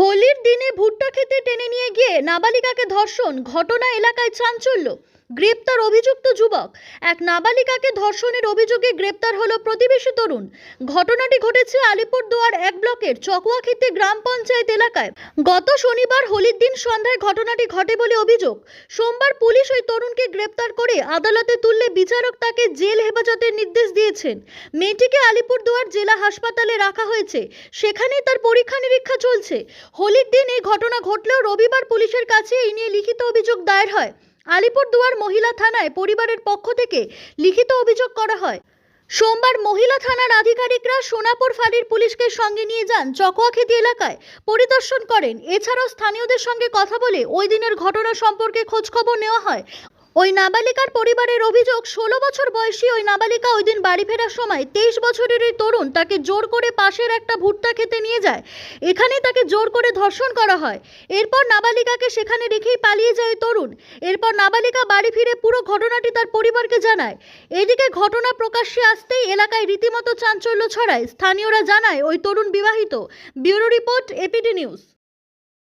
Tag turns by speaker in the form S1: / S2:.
S1: হোলির দিনে ভুট্টা খেতে টেনে নিয়ে গিয়ে নাবালিকাকে ধর্ষণ ঘটনা এলাকায় চাঞ্চল্য। গ্রেপ্তার অভিযুক্ত যুবক। এক নাবালিকাকে ধর্ষণের অভিযোগে গ্রেপ্তার হলো প্রতিবেশী তরুণ। ঘটনাটি ঘটেছে আলিপুরদুয়ার এক ব্লকের চকুয়াখিতে গ্রাম পঞ্চায়েত এলাকায়। গত শনিবার হোলির দিন সন্ধ্যায় ঘটনাটি ঘটে বলে অভিযোগ। সোমবার পুলিশ ওই তরুণকে গ্রেপ্তার করে আদালতে তুললে বিচারক তাকে জেল হেফাজতের নির্দেশ দিয়েছেন। মেয়েটিকে আলিপুরদুয়ার জেলা হাসপাতালে রাখা হয়েছে। সেখানেই তার পরীক্ষা নিরীক্ষা চলছে। হোলির দিন এই ঘটনা ঘটলেও রবিবার পুলিশের কাছে এই নিয়ে লিখিত অভিযোগ দায়ের হয়। আলিপুরদুয়ার মহিলা থানায় পরিবারের পক্ষ থেকে লিখিত অভিযোগ করা হয়। সোমবার মহিলা থানার আধিকারিকরা সোনাপুর ফাঁড়ির পুলিশকে সঙ্গে নিয়ে যান চকোয়াখেতি এলাকায়। পরিদর্শন করেন। এছাড়াও স্থানীয়দের সঙ্গে কথা বলে ওই দিনের ঘটনা সম্পর্কে খোঁজখবর নেওয়া হয়। ওই নাবালিকার পরিবারের অভিযোগ, ষোলো বছর বয়সী ওই নাবালিকা ওই দিন বাড়ি ফেরার সময় তেইশ বছরের ওই তরুণ তাকে জোর করে পাশের একটা ভুট্টা খেতে নিয়ে যায়। এখানে তাকে জোর করে ধর্ষণ করা হয়। এরপর নাবালিকাকে সেখানে রেখেই পালিয়ে যায় তরুণ। এরপর নাবালিকা বাড়ি ফিরে পুরো ঘটনাটি তার পরিবারকে জানায়। এদিকে ঘটনা প্রকাশ্যে আসতেই এলাকায় রীতিমতো চাঞ্চল্য ছড়ায়। স্থানীয়রা জানায়, ওই তরুণ বিবাহিত। Bureau report, APD news.